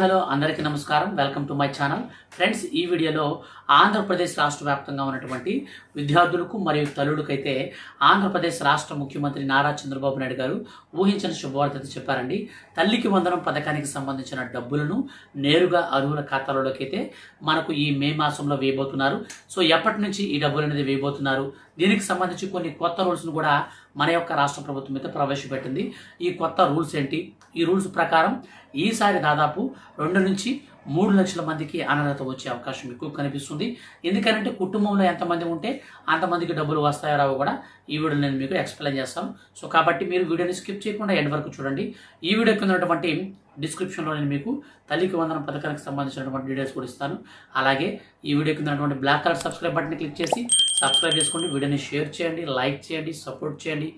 Hello అందరికీ నమస్కారం. Welcome to my channel. Friends ఈ వీడియోలో ఆంధ్రప్రదేశ్ రాష్ట్ర వ్యాప్తంగా ఉన్నటువంటి విద్యార్థులకు మరియు తల్లులకైతే ఆంధ్రప్రదేశ్ రాష్ట్ర ముఖ్యమంత్రి నారా చంద్రబాబు నాయుడు గారు ఊహించిన శుభవార్త చెప్పారండి. తల్లికి వందనం పథకానికి సంబంధించిన డబ్బులను నేరుగా అర్హుల ఖాతాలలోకి అయితే మనకు ఈ మే మాసంలో వేయబోతున్నారు. సో ఎప్పటి నుంచి ఈ డబ్బులు అనేది వేయబోతున్నారు? దీనికి సంబంధించి కొన్ని కొత్త రూల్స్ను కూడా మన యొక్క రాష్ట్ర ప్రభుత్వం అయితే ప్రవేశపెట్టింది. ఈ కొత్త రూల్స్ ఏంటి? ఈ రూల్స్ ప్రకారం ఈసారి దాదాపు రెండు నుంచి మూడు లక్షల మందికి అనాథత వచ్చే అవకాశం ఎక్కువ కనిపిస్తుంది. ఎందుకంటే కుటుంబంలో ఎంతమంది ఉంటే అంతమందికి డబ్బులు వస్తాయో రావో కూడా ఈ వీడియో నేను మీకు ఎక్స్ప్లెయిన్ చేస్తాను. సో కాబట్టి మీరు వీడియోని స్కిప్ చేయకుండా ఎండ్ వరకు చూడండి. ఈ వీడియో కింద ఉన్నటువంటి డిస్క్రిప్షన్లో నేను మీకు తల్లికి వందన పథకానికి సంబంధించినటువంటి డీటెయిల్స్ కూడా ఇస్తాను. అలాగే ఈ వీడియో కింద ఉన్నటువంటి black colour subscribe button click చేసి సబ్స్క్రైబ్ చేసుకోండి. వీడియోని షేర్ చేయండి లైక్ చేయండి సపోర్ట్ చేయండి.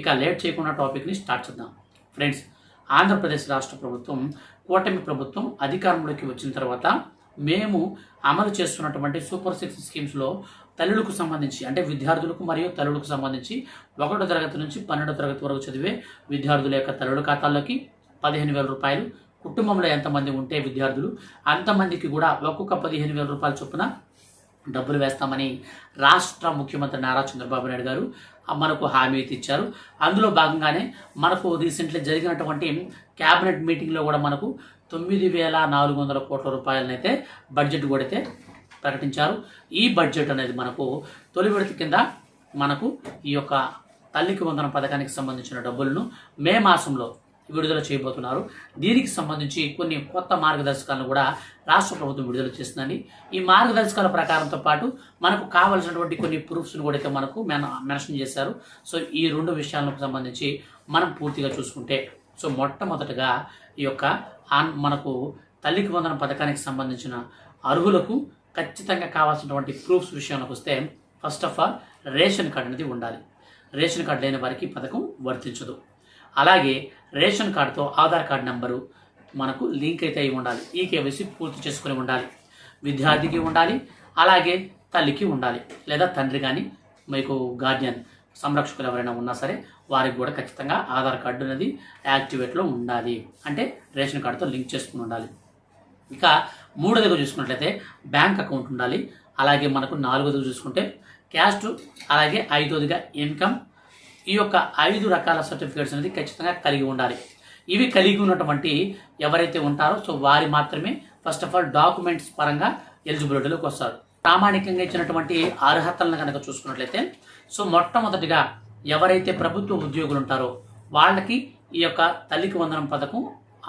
ఇక లేట్ చేయకుండా టాపిక్ని స్టార్ట్ చేద్దాం. ఫ్రెండ్స్ ఆంధ్రప్రదేశ్ రాష్ట్ర ప్రభుత్వం కూటమి ప్రభుత్వం అధికారంలోకి వచ్చిన తర్వాత మేము అమలు చేస్తున్నటువంటి సూపర్ సిక్స్ స్కీమ్స్లో తల్లులకు సంబంధించి అంటే విద్యార్థులకు మరియు తల్లులకు సంబంధించి ఒకటో తరగతి నుంచి పన్నెండో తరగతి వరకు చదివే విద్యార్థుల యొక్క తల్లుల ఖాతాల్లోకి పదిహేను వేల రూపాయలు కుటుంబంలో ఎంతమంది ఉంటే విద్యార్థులు అంతమందికి కూడా ఒక్కొక్క పదిహేను వేల రూపాయల చొప్పున డబ్బులు వేస్తామని రాష్ట్ర ముఖ్యమంత్రి నారా చంద్రబాబు నాయుడు గారు మనకు హామీ అయితే ఇచ్చారు. అందులో భాగంగానే మనకు రీసెంట్లీ జరిగినటువంటి క్యాబినెట్ మీటింగ్లో కూడా మనకు తొమ్మిది వేల నాలుగు వందల కోట్ల రూపాయలనైతే బడ్జెట్ కూడా అయితే ప్రకటించారు. ఈ బడ్జెట్ అనేది మనకు తొలి విడత కింద మనకు ఈ యొక్క తల్లికి వందన పథకానికి సంబంధించిన డబ్బులను మే మాసంలో విడుదల చేయబోతున్నారు. దీనికి సంబంధించి కొన్ని కొత్త మార్గదర్శకాలను కూడా రాష్ట్ర ప్రభుత్వం విడుదల చేస్తుందండి. ఈ మార్గదర్శకాల ప్రకారంతో పాటు మనకు కావలసినటువంటి కొన్ని ప్రూఫ్స్ను కూడా అయితే మనకు మెన్షన్ చేశారు. సో ఈ రెండు విషయాలకు సంబంధించి మనం పూర్తిగా చూసుకుంటే సో మొట్టమొదటగా ఈ యొక్క ఆన్ మనకు తల్లికి వందన పథకానికి సంబంధించిన అర్హులకు ఖచ్చితంగా కావాల్సినటువంటి ప్రూఫ్స్ విషయానికి వస్తే first of all ration card అనేది ఉండాలి. రేషన్ కార్డు లేని వారికి పథకం వర్తించదు. అలాగే రేషన్ కార్డుతో ఆధార్ కార్డు నెంబరు మనకు లింక్ అయితే అయి ఉండాలి. ఈ కేవైసీ పూర్తి చేసుకుని ఉండాలి. విద్యార్థికి ఉండాలి. అలాగే తల్లికి ఉండాలి. లేదా తండ్రి కానీ మీకు గార్డియన్ సంరక్షకులు ఎవరైనా ఉన్నా సరే వారికి కూడా ఖచ్చితంగా ఆధార్ కార్డు అనేది యాక్టివేట్లో ఉండాలి. అంటే రేషన్ కార్డుతో లింక్ చేసుకుని ఉండాలి. ఇక మూడోదిగా చూసుకున్నట్లయితే బ్యాంక్ అకౌంట్ ఉండాలి. అలాగే మనకు నాలుగోదిగా చూసుకుంటే క్యాస్ట్ అలాగే ఐదోదిగా ఇన్కమ్ ఈ యొక్క ఐదు రకాల సర్టిఫికేట్స్ అనేది ఖచ్చితంగా కలిగి ఉండాలి. ఇవి కలిగి ఉన్నటువంటి ఎవరైతే ఉంటారో సో వారి మాత్రమే ఫస్ట్ ఆఫ్ ఆల్ డాక్యుమెంట్స్ పరంగా ఎలిజిబిలిటీలోకి వస్తారు. ప్రామాణికంగా ఇచ్చినటువంటి అర్హతలను కనుక చూసుకున్నట్లయితే సో మొట్టమొదటిగా ఎవరైతే ప్రభుత్వ ఉద్యోగులు ఉంటారో వాళ్ళకి ఈ యొక్క తల్లికి వందనం పథకం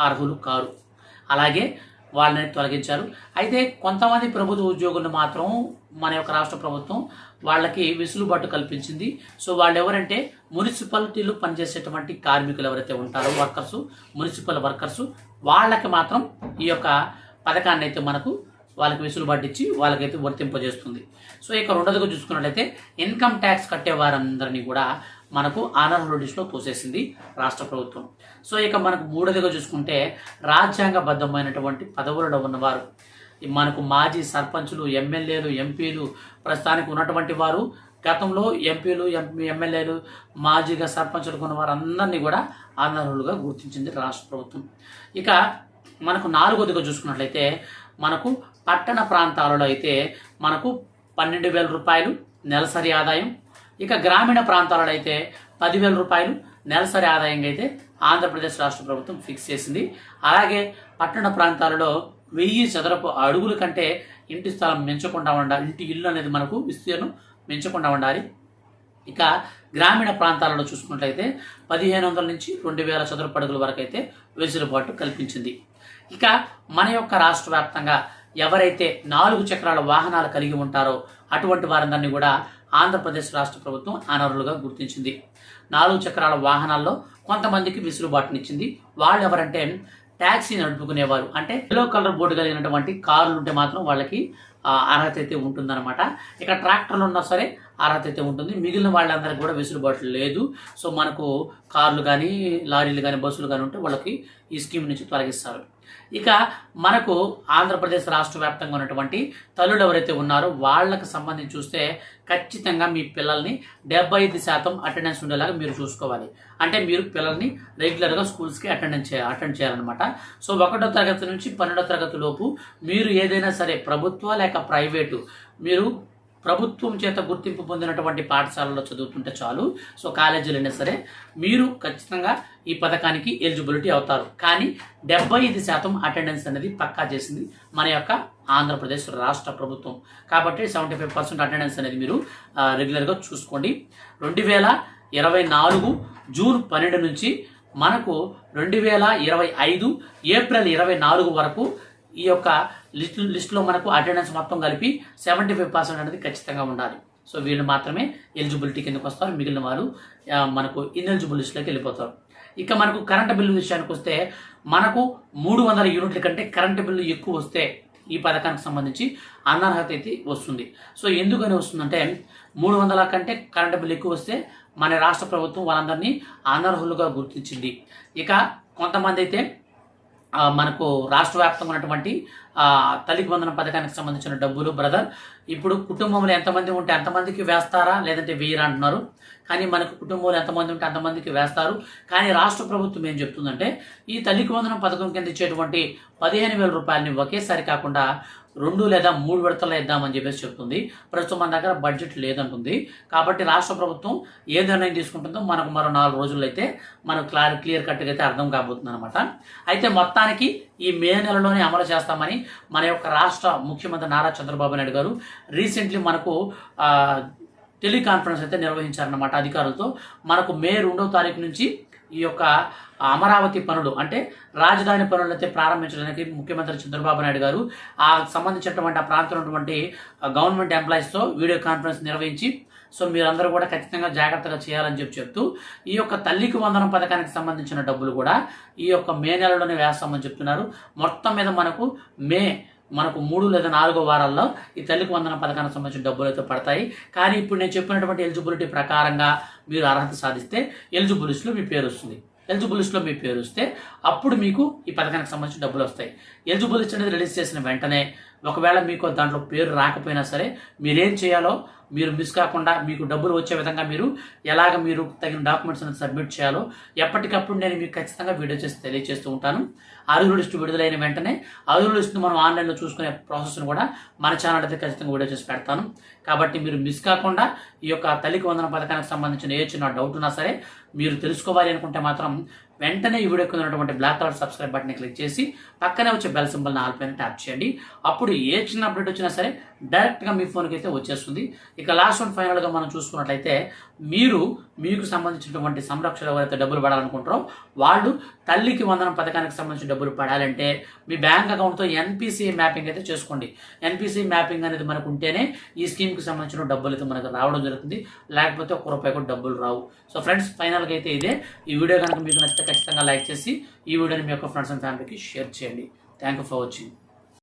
అర్హులు కారు. అలాగే వాళ్ళని తొలగించారు. అయితే కొంతమంది ప్రభుత్వ ఉద్యోగులను మాత్రం మన యొక్క రాష్ట్ర ప్రభుత్వం వాళ్ళకి వెసులుబాటు కల్పించింది. సో వాళ్ళు ఎవరంటే మున్సిపాలిటీలు పనిచేసేటువంటి కార్మికులు ఎవరైతే ఉంటారో వర్కర్స్ మున్సిపల్ వర్కర్స్ వాళ్ళకి మాత్రం ఈ యొక్క పథకాన్ని అయితే మనకు వాళ్ళకి వెసులుబాటు ఇచ్చి వాళ్ళకైతే వర్తింపజేస్తుంది. సో ఇక రెండోదిగా చూసుకున్నట్లయితే ఇన్కమ్ ట్యాక్స్ కట్టే వారందరినీ కూడా మనకు అనర్హుల లిస్టులో తోసేసింది రాష్ట్ర ప్రభుత్వం. సో ఇక మనకు మూడోదిగా చూసుకుంటే రాజ్యాంగబద్ధమైనటువంటి పదవులలో ఉన్నవారు. మనకు మాజీ సర్పంచులు ఎమ్మెల్యేలు ఎంపీలు ప్రస్తుతానికి ఉన్నటువంటి వారు గతంలో ఎంపీలు ఎంపీ ఎమ్మెల్యేలు మాజీగా సర్పంచులు ఉన్న వారందరినీ కూడా అనర్హులుగా గుర్తించింది రాష్ట్ర ప్రభుత్వం. ఇక మనకు నాలుగోదిగా చూసుకున్నట్లయితే మనకు పట్టణ ప్రాంతాలలో అయితే మనకు పన్నెండు వేల రూపాయలు నెలసరి ఆదాయం ఇక గ్రామీణ ప్రాంతాలలో అయితే పదివేల రూపాయలు నెలసరి ఆదాయంగా అయితే ఆంధ్రప్రదేశ్ రాష్ట్ర ప్రభుత్వం ఫిక్స్ చేసింది. అలాగే పట్టణ ప్రాంతాలలో వెయ్యి చదరపు అడుగుల కంటే ఇంటి స్థలం మించకుండా ఉండాలి. ఇంటి ఇల్లు అనేది మనకు విస్తీర్ణం మించకుండా ఉండాలి. ఇక గ్రామీణ ప్రాంతాలలో చూసుకున్నట్లయితే పదిహేను వందల నుంచి రెండు వేల చదరపు అడుగుల వరకు అయితే వెసులుబాటు కల్పించింది. ఇక మన యొక్క రాష్ట్ర వ్యాప్తంగా ఎవరైతే నాలుగు చక్రాల వాహనాలు కలిగి ఉంటారో అటువంటి వారందరినీ కూడా ఆంధ్రప్రదేశ్ రాష్ట్ర ప్రభుత్వం అనర్హులుగా గుర్తించింది. నాలుగు చక్రాల వాహనాల్లో కొంతమందికి వెసులుబాటునిచ్చింది. వాళ్ళు ఎవరంటే ట్యాక్సీ నడుపుకునేవారు. అంటే ఎల్లో కలర్ బోర్డు కలిగినటువంటి కార్లు ఉంటే మాత్రం వాళ్ళకి అర్హత అయితే ఉంటుందన్నమాట. ఇక ట్రాక్టర్లు ఉన్నా సరే అర్హత అయితే ఉంటుంది. మిగిలిన వాళ్ళందరికీ కూడా వెసులుబాటు లేదు. సో మనకు కార్లు కానీ లారీలు కానీ బస్సులు కానీ ఉంటే వాళ్ళకి ఈ స్కీమ్ నుంచి తొలగిస్తారు. ఇక మనకు ఆంధ్రప్రదేశ్ రాష్ట్ర వ్యాప్తంగా ఉన్నటువంటి తల్లులు ఎవరైతే ఉన్నారో వాళ్ళకి సంబంధించి చూస్తే ఖచ్చితంగా మీ పిల్లల్ని డెబ్బై ఐదు శాతం అటెండెన్స్ ఉండేలాగా మీరు చూసుకోవాలి. అంటే మీరు పిల్లల్ని రెగ్యులర్గా స్కూల్స్కి అటెండెన్స్ చేయాలి అటెండ్ చేయాలన్నమాట. సో ఒకటో తరగతి నుంచి పన్నెండో తరగతి లోపు మీరు ఏదైనా సరే ప్రభుత్వ లేక ప్రైవేటు మీరు ప్రభుత్వం చేత గుర్తింపు పొందినటువంటి పాఠశాలలో చదువుతుంటే చాలు. సో కాలేజీలు అయినా సరే మీరు ఖచ్చితంగా ఈ పథకానికి ఎలిజిబిలిటీ అవుతారు. కానీ డెబ్బై ఐదు శాతం అటెండెన్స్ అనేది పక్కా చేసింది మన యొక్క ఆంధ్రప్రదేశ్ రాష్ట్ర ప్రభుత్వం. కాబట్టి సెవెంటీ ఫైవ్ పర్సెంట్ అటెండెన్స్ అనేది మీరు రెగ్యులర్గా చూసుకోండి. రెండు వేల ఇరవై నాలుగు జూన్ పన్నెండు నుంచి మనకు రెండు వేల ఇరవై ఐదు ఏప్రిల్ ఇరవై నాలుగు వరకు ఈ యొక్క లిస్ట్ లిస్టులో మనకు అటెండెన్స్ మొత్తం కలిపి సెవెంటీ ఫైవ్ పర్సెంట్ అనేది ఖచ్చితంగా ఉండాలి. సో వీళ్ళు మాత్రమే ఎలిజిబిలిటీ కిందకు వస్తారు. మిగిలిన వారు మనకు ఇన్ఎలిజిబుల్ లిస్టులోకి వెళ్ళిపోతారు. ఇక మనకు కరెంట్ బిల్లు విషయానికి వస్తే మనకు మూడు వందల యూనిట్ల కంటే కరెంటు బిల్లు ఎక్కువ వస్తే ఈ పథకానికి సంబంధించి అనర్హత అయితే వస్తుంది. సో ఎందుకని వస్తుందంటే మూడు వందల కంటే కరెంటు బిల్లు ఎక్కువ వస్తే మన రాష్ట్ర ప్రభుత్వం వాళ్ళందరినీ అనర్హులుగా గుర్తించింది. ఇక కొంతమంది అయితే మనకు రాష్ట్ర వ్యాప్తంగా ఉన్నటువంటి తల్లికి వందన పథకానికి సంబంధించిన డబ్బులు బ్రదర్. ఇప్పుడు కుటుంబంలో ఎంతమంది ఉంటే అంతమందికి వేస్తారా? లేదంటే వేయరా అంటున్నారు. కానీ మనకు కుటుంబంలో ఎంతమంది ఉంటే అంతమందికి వేస్తారు. కానీ రాష్ట్ర ప్రభుత్వం ఏం చెప్తుందంటే ఈ తల్లికి వందనం పథకం కింద ఇచ్చేటువంటి పదిహేను వేల రూపాయలని ఒకేసారి కాకుండా రెండు లేదా మూడు విడతలు ఇద్దామని చెప్పేసి చెప్తుంది. ప్రస్తుతం మన దగ్గర బడ్జెట్ లేదంటుంది. కాబట్టి రాష్ట్ర ప్రభుత్వం ఏ నిర్ణయం తీసుకుంటుందో మనకు మరో నాలుగు రోజుల్లో అయితే మనకు క్లారి క్లియర్ కట్గా అయితే అర్థం కాబోతుంది అనమాట అయితే మొత్తానికి ఈ మే నెలలోనే అమలు చేస్తామని మన యొక్క రాష్ట్ర ముఖ్యమంత్రి నారా చంద్రబాబు నాయుడు గారు రీసెంట్లీ మనకు టెలికాన్ఫరెన్స్ అయితే నిర్వహించారన్నమాట అధికారులతో. మనకు మే రెండవ తారీఖు నుంచి ఈ యొక్క అమరావతి పనులు అంటే రాజధాని పనులు అయితే ప్రారంభించడానికి ముఖ్యమంత్రి చంద్రబాబు నాయుడు గారు ఆ సంబంధించినటువంటి ఆ ప్రాంతంలో ఉన్నటువంటి గవర్నమెంట్ ఎంప్లాయీస్తో వీడియో కాన్ఫరెన్స్ నిర్వహించి సో మీరందరూ కూడా ఖచ్చితంగా జాగ్రత్తగా చేయాలని చెప్పి చెప్తూ ఈ యొక్క తల్లికి వందనం పథకానికి సంబంధించిన డబ్బులు కూడా ఈ యొక్క మే నెలలోనే వేస్తామని చెప్తున్నారు. మొత్తం మీద మనకు మే మనకు మూడు లేదా నాలుగో వారాల్లో ఈ తల్లికి వందన పథకానికి సంబంధించిన డబ్బులు అయితే పడతాయి. కానీ ఇప్పుడు నేను చెప్పినటువంటి ఎలిజిబిలిటీ ప్రకారంగా మీరు అర్హత సాధిస్తే ఎలిజిబుల్ లిస్టులో మీ పేరు వస్తుంది. ఎలిజిబుల్ మీ పేరు వస్తే అప్పుడు మీకు ఈ పథకానికి సంబంధించిన డబ్బులు వస్తాయి. ఎలిజిబుల్ లిస్ట్ అనేది రిలీజ్ చేసిన వెంటనే ఒకవేళ మీకు దాంట్లో పేరు రాకపోయినా సరే మీరేం చేయాలో మీరు మిస్ కాకుండా మీకు డబ్బులు వచ్చే విధంగా మీరు ఎలాగ మీరు తగిన డాక్యుమెంట్స్ అనేది సబ్మిట్ చేయాలో ఎప్పటికప్పుడు నేను మీకు ఖచ్చితంగా వీడియో చేసి తెలియజేస్తూ ఉంటాను. అర్హుల లిస్టు విడుదలైన వెంటనే అర్హుల లిస్టును మనం ఆన్లైన్లో చూసుకునే ప్రాసెస్ను కూడా మన ఛానల్ అయితే ఖచ్చితంగా వీడియో చేసి పెడతాను. కాబట్టి మీరు మిస్ కాకుండా ఈ యొక్క తల్లికి వందన పథకానికి సంబంధించిన ఏ చిన్న డౌట్ ఉన్నా సరే మీరు తెలుసుకోవాలి అనుకుంటే మాత్రం వెంటనే ఈ వీడియోకి ఉన్నటువంటి black colour subscribe button click చేసి పక్కనే వచ్చే బెల్ సింబల్ ఆల్ పైన ట్యాప్ చేయండి. అప్పుడు ఏ చిన్న అప్డేట్ వచ్చినా సరే డైరెక్ట్గా మీ ఫోన్కి అయితే వచ్చేస్తుంది. ఇక లాస్ట్ వన్ ఫైనల్గా మనం చూసుకున్నట్లయితే మీరు మీకు సంబంధించినటువంటి సంరక్షణ ఎవరైతే డబ్బులు పడాలనుకుంటారో వాళ్ళు తల్లికి వందనం పథకానికి సంబంధించిన డబ్బులు పడాలంటే మీ బ్యాంక్ అకౌంట్తో ఎన్పిసి మ్యాపింగ్ అయితే చేసుకోండి. ఎన్పిసి మ్యాపింగ్ అనేది మనకు ఉంటేనే ఈ స్కీమ్కి సంబంధించిన డబ్బులు అయితే మనకు రావడం జరుగుతుంది. లేకపోతే ఒక్క రూపాయి కూడా డబ్బులు రావు. సో ఫ్రెండ్స్ ఫైనల్గా అయితే ఇదే. ఈ వీడియో కనుక మీకు నచ్చితే ఖచ్చితంగా లైక్ చేసి ఈ వీడియోని మీ యొక్క ఫ్రెండ్స్ అండ్ ఫ్యామిలీకి షేర్ చేయండి. Thank you for watching